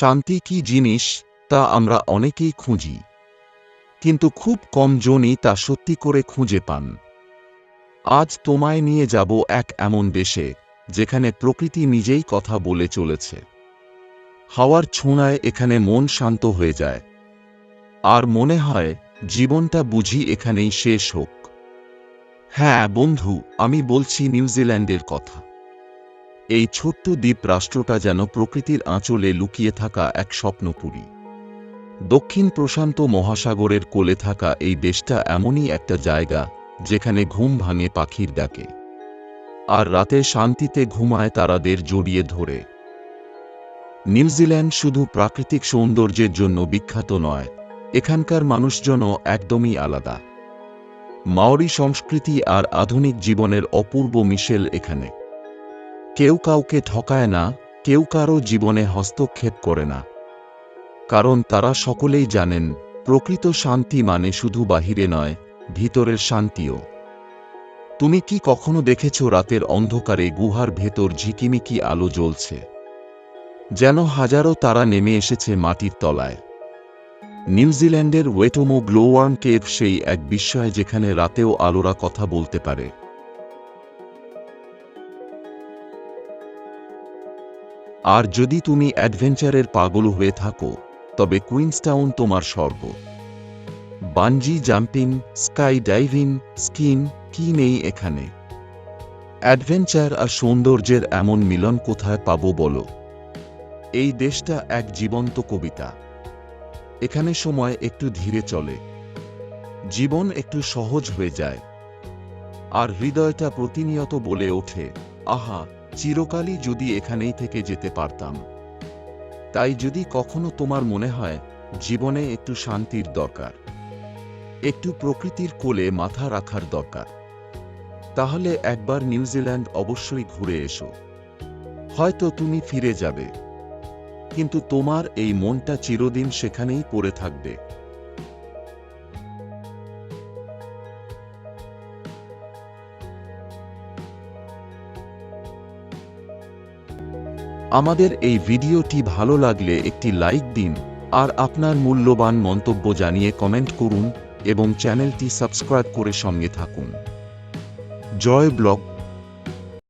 শান্তি কি জিনিস, তা আমরা অনেকেই খুঁজি। কিন্তু খুব কম জনই তা সত্যি করে খুঁজে পান। আজ তোমায় নিয়ে যাব এক এমন দেশে, যেখানে প্রকৃতি নিজেই কথা বলে চলেছে। হাওয়ার ছোঁয়ায় এখানে মন শান্ত হয়ে যায়। আর মনে হয়, জীবনটা বুঝি এখানেই শেষ হোক। হ্যাঁ বন্ধু, আমি বলছি নিউজিল্যান্ডের কথা। এই ছোট্ট দ্বীপ রাষ্ট্রটা যেন প্রকৃতির আঁচলে লুকিয়ে থাকা এক স্বপ্নপুরী। দক্ষিণ প্রশান্ত মহাসাগরের কোলে থাকা এই দেশটা এমনই একটা জায়গা, যেখানে ঘুম ভাঙে পাখির ডাকে। আর রাতে শান্তিতে ঘুমায় তারাদের জড়িয়ে ধরে। নিউজিল্যান্ড শুধু প্রাকৃতিক সৌন্দর্যের জন্য বিখ্যাত নয়, এখানকার মানুষজনও একদমই আলাদা। মাওরি সংস্কৃতি আর আধুনিক জীবনের অপূর্ব মিশেল এখানে। কেউ কাউকে ঠকায় না, কেউ কারও জীবনে হস্তক্ষেপ করে না। কারণ তারা সকলেই জানেন, প্রকৃত শান্তি মানে শুধু বাহিরে নয়, ভিতরের শান্তিও। তুমি কি কখনো দেখেছ রাতের অন্ধকারে গুহার ভেতর ঝিকিমিকি আলো জ্বলছে? যেন হাজারো তারা নেমে এসেছে মাটির তলায়। নিউজিল্যান্ডের ওয়েটোমো গ্লোওয়ার্ম কেভ সেই এক বিস্ময় যেখানে রাতেও আলোরা কথা বলতে পারে। আর যদি তুমি অ্যাডভেঞ্চারের পাগল হয়ে থাকো, তবে কুইন্সটাউন তোমার স্বর্গ। Bungee jumping sky diving skin, কি নেই এখানে? অ্যাডভেঞ্চার আর সৌন্দর্যের এমন মিলন কোথায় পাবো বলো? এই দেশটা এক জীবন্ত কবিতা। এখানে সময় একটু ধীরে চলে। জীবন একটু সহজ হয়ে যায়। আর হৃদয়টা প্রতিনিয়ত বলে ওঠে, আহা চিরকালই যদি এখানেই থেকে যেতে পারতাম। তাই যদি কখনো তোমার মনে হয়, জীবনে একটু শান্তির দরকার। একটু প্রকৃতির কোলে মাথা রাখার দরকার। তাহলে একবার নিউজিল্যান্ড অবশ্যই ঘুরে এসো। হয়তো তুমি ফিরে যাবে। কিন্তু তোমার এই মনটা চিরদিন সেখানেই পড়ে থাকবে। আমাদের এই ভিডিওটি ভালো লাগলে একটি লাইক দিন, আর আপনার মূল্যবান মন্তব্য জানিয়ে কমেন্ট করুন, এবং চ্যানেলটি সাবস্ক্রাইব করে সঙ্গে থাকুন। জয় ব্লগ